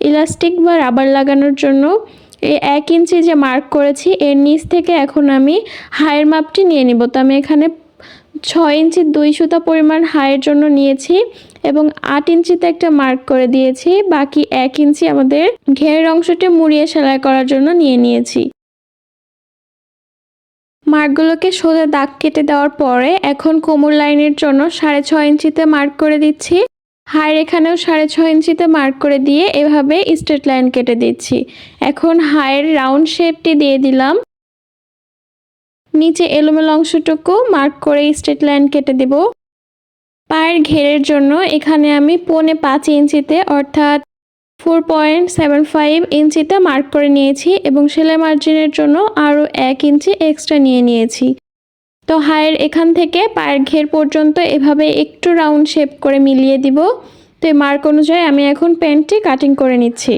Elastic বা rubber লাগানোর জন্য এই এক ইঞ্চি যে মার্ক করেছি, এর নিচ থেকে এখন আমি হায়ের মাপটি নিয়ে নিব। তো আমি এখানে ছয় ইঞ্চি দুই সুতা পরিমাণ হায়ের জন্য নিয়েছি এবং আট ইঞ্চিতে একটা মার্ক করে দিয়েছি। বাকি এক ইঞ্চি আমাদের ঘেরের অংশটি মুড়িয়ে সেলাই করার জন্য নিয়ে নিয়েছি। মার্কগুলোকে সোজা দাগ কেটে দেওয়ার পরে এখন কোমর লাইনের জন্য সাড়ে ছয় ইঞ্চিতে মার্ক করে দিচ্ছি। হায়ের এখানেও সাড়ে ছয় ইঞ্চিতে মার্ক করে দিয়ে এভাবে স্ট্রেট লাইন কেটে দিচ্ছি। এখন হায়ের রাউন্ড শেপটি দিয়ে দিলাম। নিচে এলোমেলো অংশটুকু মার্ক করে স্ট্রেট লাইন কেটে দেব। পায়ের ঘেরের জন্য এখানে আমি পৌনে পাঁচ ইঞ্চিতে অর্থাৎ ফোর পয়েন্ট সেভেন ফাইভ ইঞ্চিতে মার্ক করে নিয়েছি এবং সেলাই মার্জিনের জন্য আরও এক ইঞ্চি এক্সট্রা নিয়ে নিয়েছি। তো হায়ের এখান থেকে পায়ের ঘের পর্যন্ত এভাবে একটু রাউন্ড শেপ করে মিলিয়ে দিব। তো মার্ক অনুযায়ী আমি এখন প্যান্টটি কাটিং করে নিচ্ছি।